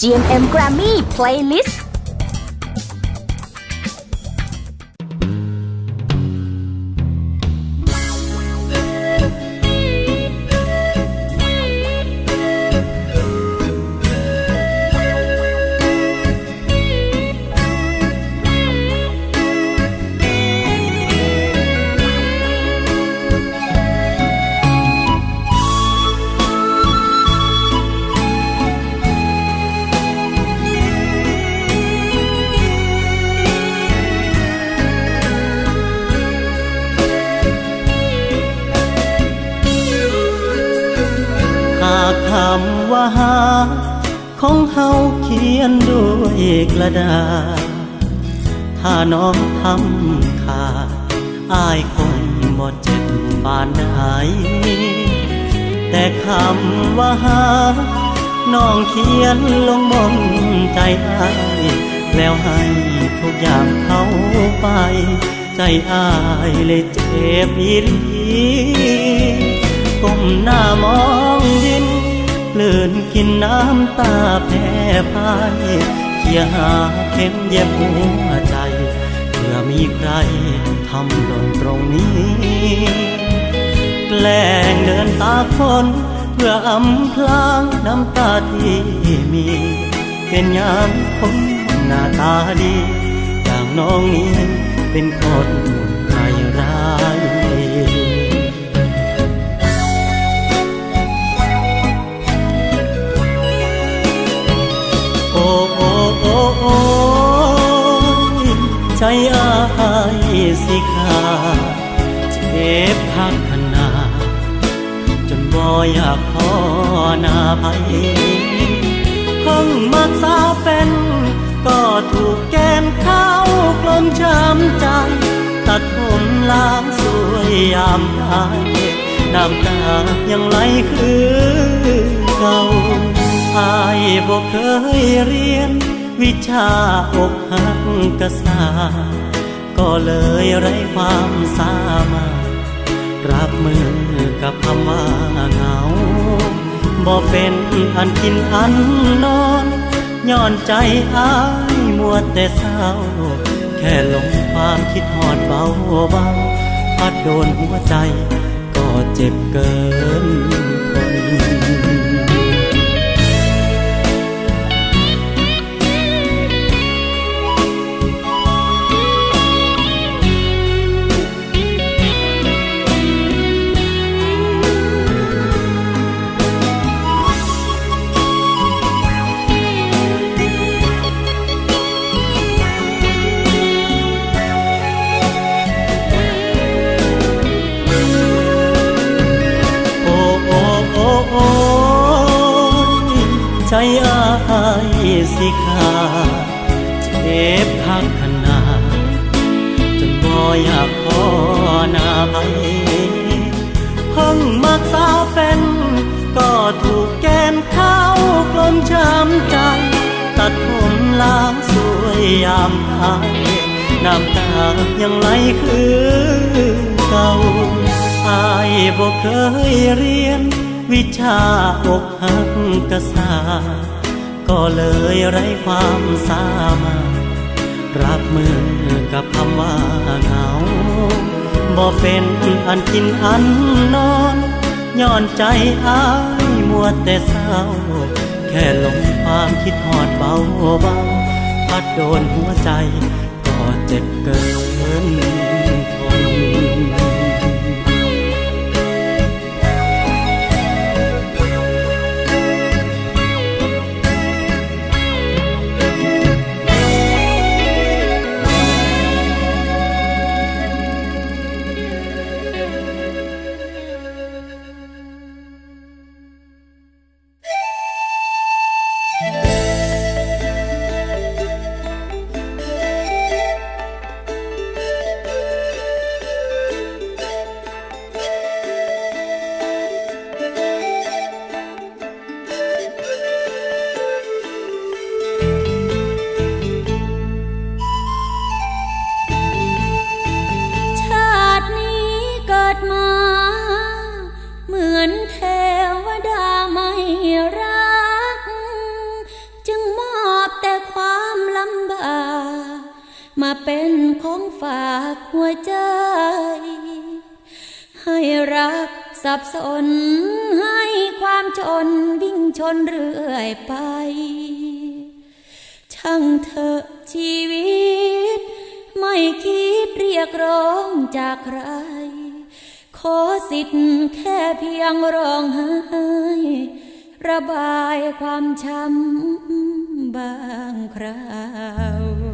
GMM Grammy Playlist ากคำว่าหา ของเฮาเขียนด้วยกระดาษ ถ้าน้องทำขาดอายคงบ่เจ็บบานใดแต่คำว่าหา น้องเขียนลงบนใจอายแล้วให้ทุกอย่างเขาไป ใจอายเลยเจ็บอีหลีก้มหน้ามอง ลื่นกินน้ำตาแพ้พายเคียหาเข็มเย็บหัวใจเพื่อมีใครทำหล่นตรงนี้ แกล้งเดินตากฝนเพื่ออำพลางน้ำตาที่มี เป็นยามคนหน้าตาดีอย่างน้องนี้เป็นคน เจ็บพักขนา จนบ่อยากพอนาไปเพิ่งมักสาเป็น ก็ถูกแกมเข้ากลมช้ำใจ ตัดผมล้างสวยยามตายน้ำตายังไหลคือเก่าอายบอกเคยเรียน วิชาอกหักกษา ก็เลยไร้ความสามารถรับมือกับคำว่าเหงาบ่เป็นอันกินอันนอนย้อนใจอายมัวแต่เศร้า แค่ลงความคิดหอดเบาเบาพัดโดนหัวใจก็เจ็บเกิน พิ่งมักสาวเป็น ก็ถูกแกมเข้ากลมช้ำใจ ตัดผมล้างสวยยามตายน้ำตายังไหลคือเก่าอายบอกเคยเรียน วิชาอกหักกษาก็เลยไร้ความสามารถรับมือกับคำว่าเหงา บ่เป็นอันกินอันนอนย้อนใจอายมัวแต่เศร้า แค่ลงความคิดหอดเบาเบาพัดโดนหัวใจก็เจ็บเกิน สับสนให้ความจนวิ่งชนเรื่อยไป ช่างเถอะชีวิต ไม่คิดเรียกร้องจากใคร ขอสิทธิ์แค่เพียงร้องไห้ระบายความช้ำบางคราว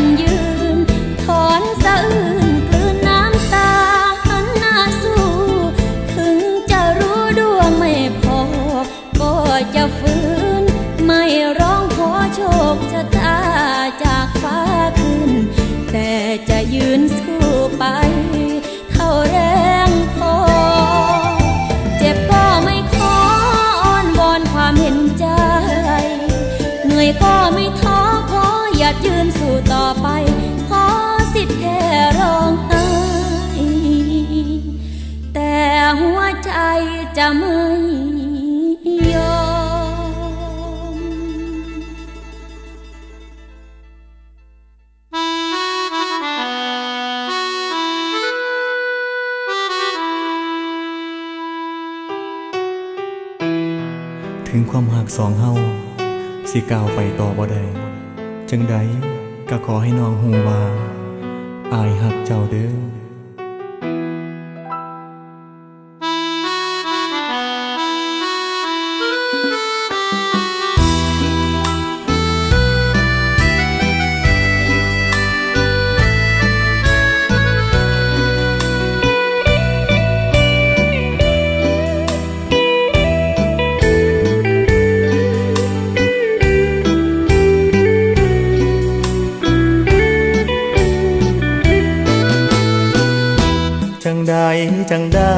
You. สองเฮาสิก้าวไปต่อบ่ได้จังใดก็ขอให้น้องหงว่าอายหักเจ้าเด้อ จังได้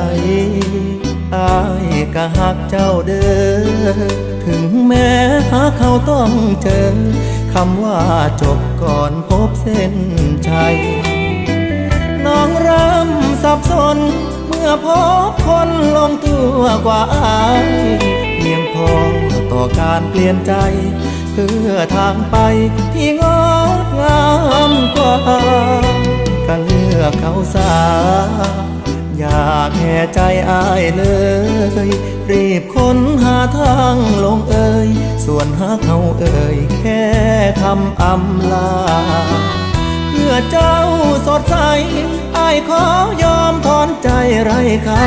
อายก็หักเจ้าเด้อถึงแม้หาเขาต้องเจอคำว่าจบก่อนพบเส้นชัยน้องรำสับสน เมื่อพบคนลงตัวกว่าอายเพียงพอต่อการเปลี่ยนใจ เพื่อทางไปที่งดงามกว่าก็เลือกเขาสา อยากแห่ใจอายเลย รีบค้นหาทางลงเอ่ยส่วนหาเขาเอ่ยแค่คำอำลา เพื่อเจ้าสดใสอายขอยอมถอนใจไร้ค่า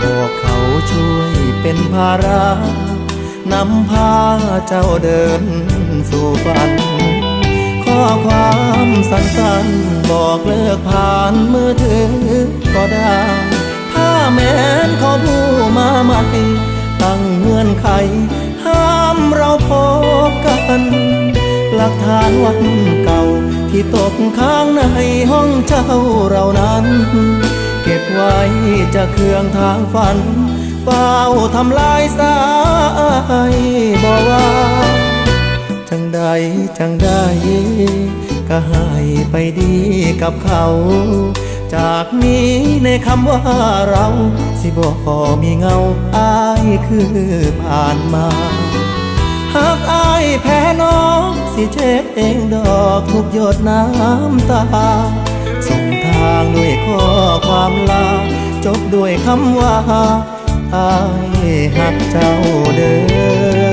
บอกเขาช่วยเป็นภาระนำพาเจ้าเดินสู่ฝัน ข้อความสั้นๆ บอกเลิกผ่านมือถือ ก็ได้ ถ้าแม้นเขาผู้มาใหม่ ตั้งเงื่อนไข ห้ามเราพบกัน หลักฐานวันเก่าที่ตกค้างในห้องเจ้าเรานั้น เก็บไว้จะเครื่องทางฝันเฝ้าทำลายสายบอกว่า จังใดจังได้ก็ให้ไปดีกับเขา จากนี้ในคำว่าเรา สิบอกอมีเงาอายคือผ่านมาหากอายแพ้น้อง สิเช็ดเองดอกทุกหยดน้ำตา ส่งทางด้วยข้อความลา จบด้วยคำว่าอายหักเจ้าเด้อ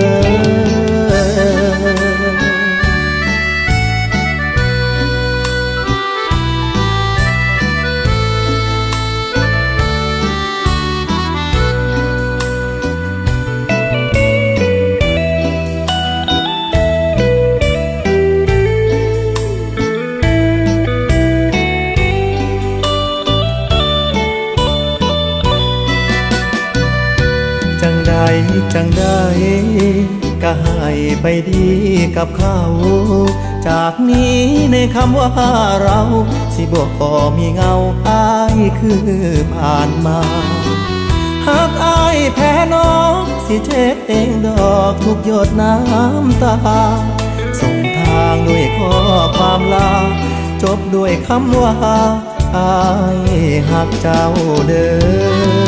จังใดจังได้ก็ให้ไปดีกับเขา จากนี้ในคำว่าเรา สิบอกพอมีเงาอายคือผ่านมาหากอายแพ้น้องสิเช็ดเองดอกทุกหยดน้ำตา ส่งทางด้วยข้อความลา จบด้วยคำว่าอายหักเจ้าเด้อ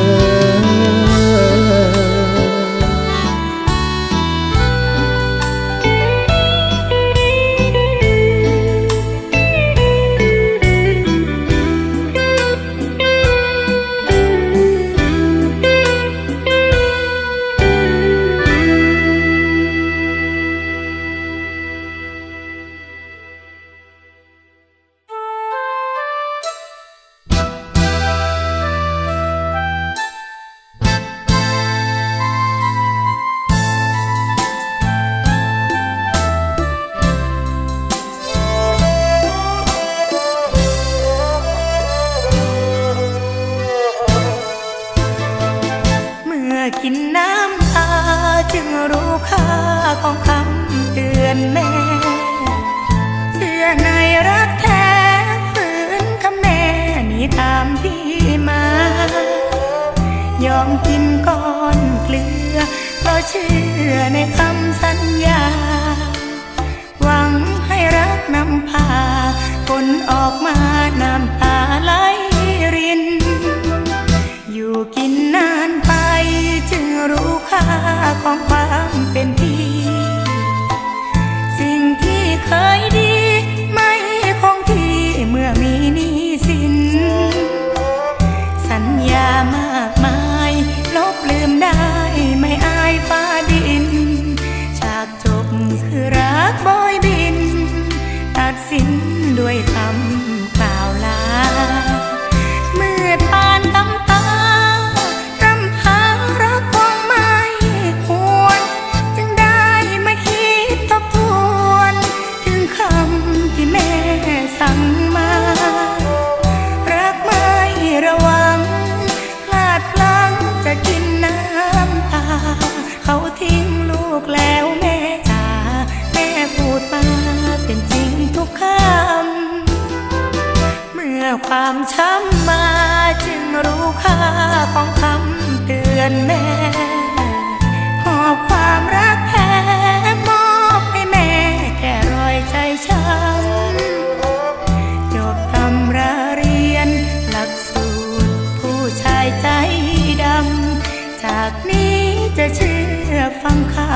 เชื่อในคำสัญญา หวังให้รักนำพาคนออกมาน้ำตาไหลริน อยู่กินนานไปจึงรู้ค่าของความเป็นพี่ สิ่งที่เคย รักบอยบิ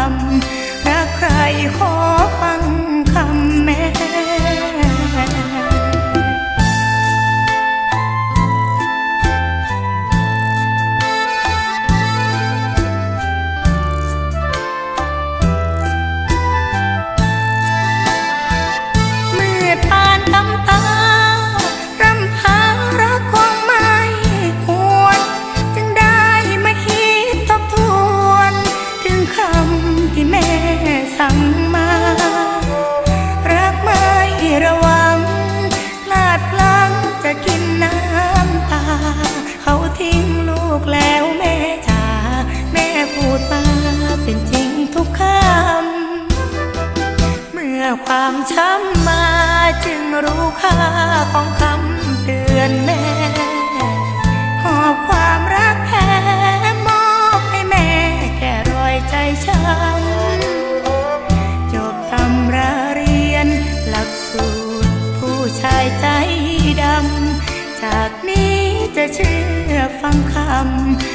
ฟั ง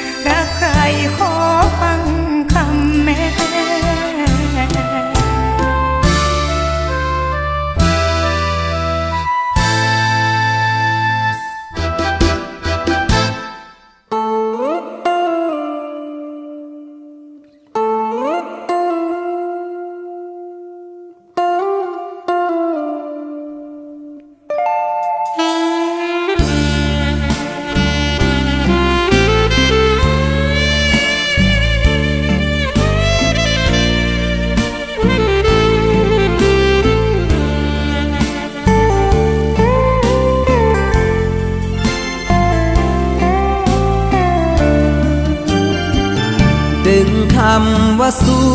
ำว่าสู้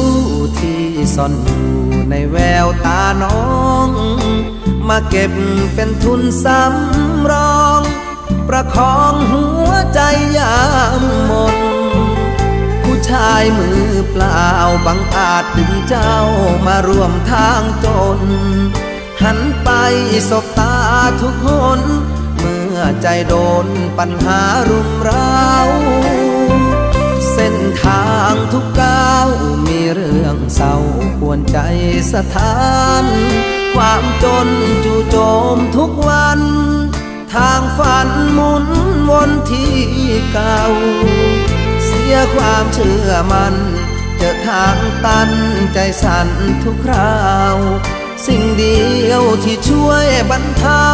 ที่ซ่อนอยู่ในแววตาน้อง มาเก็บเป็นทุนสำรอง ประคองหัวใจยามหมดผู้ชายมือเปล่าบังอาจดึงเจ้ามาร่วมทางจน หันไปสบตาทุกคน เมื่อใจโดนปัญหารุมเร้า สถาน ความจนจู่โจมทุกวัน ทางฝันหมุนวนที่เก่า เสียความเชื่อมัน เจอทางตันใจสั่นทุกคราว สิ่งเดียวที่ช่วยบรรเทา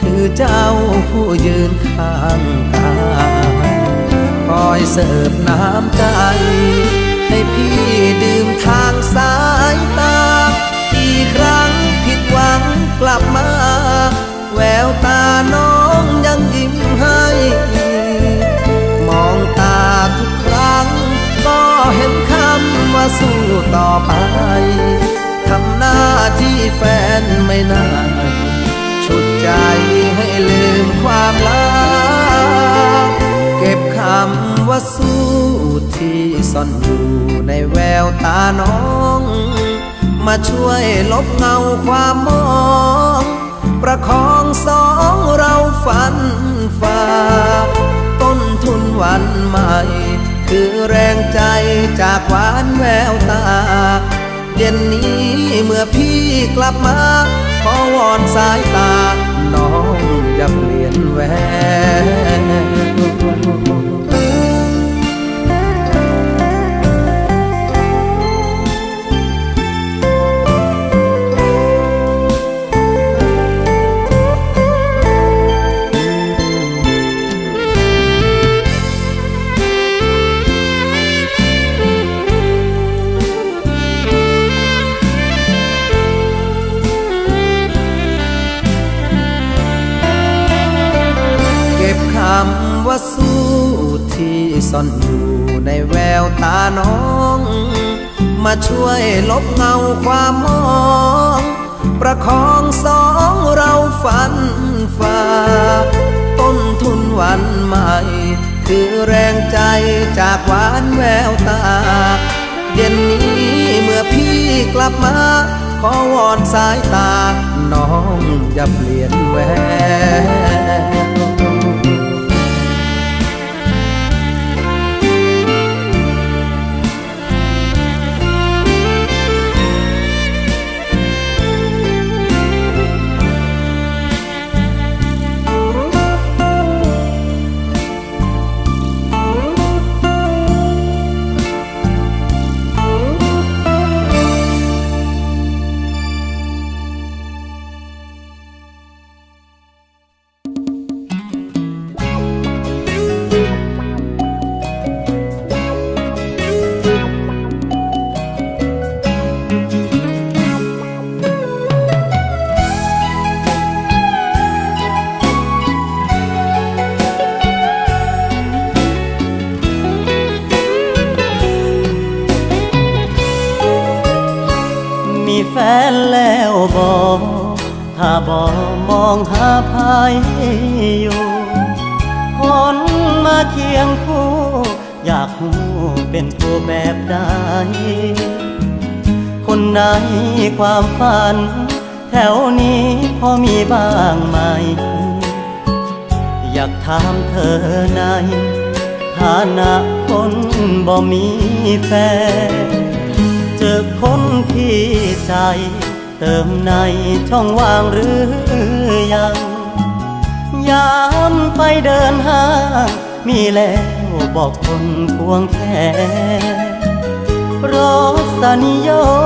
คือเจ้าผู้ยืนข้างกายคอยเสิร์ฟน้ำใจ ให้พี่ดื่มทางสายตา กี่ครั้งผิดหวังกลับมา แววตาน้องยังยิ้มให้ มองตาทุกครั้ง ก็เห็นคำว่าสู้ต่อไปทำหน้าที่แฟนไม่นานชุดใจให้ลืมความลับเก็บคำว่าสู้ ซ่อนอยู่ในแววตาน้อง มาช่วยลบเงาความมอง ประคองสองเราฝันฝ่าต้นทุนวันใหม่ คือแรงใจจากหวานแววตา เย็นนี้เมื่อพี่กลับมา ขอวอนสายตา น้องอย่าเปลี่ยนแหว ซ่อนอยู่ในแววตาน้อง มาช่วยลบเงาความมอง ประคองสองเราฝันฝ่า ต้นทุนวันใหม่ คือแรงใจจากหวานแววตา เย็นนี้เมื่อพี่กลับมา ขอวอนสายตา น้องอย่าเปลี่ยนแหว มองหาภายอยู่คนมาเคียงคู่ อยากหูเป็นตัวแบบใดคนในความฝัน แถวนี้พอมีบ้างไหม อยากถามเธอในฐานะคนบ่มีแฟนเจอคนที่ใจ เติมในช่องว่างหรือยัง ยามไปเดินห้างมีแล้วบอกคนควงแขนรสนิยม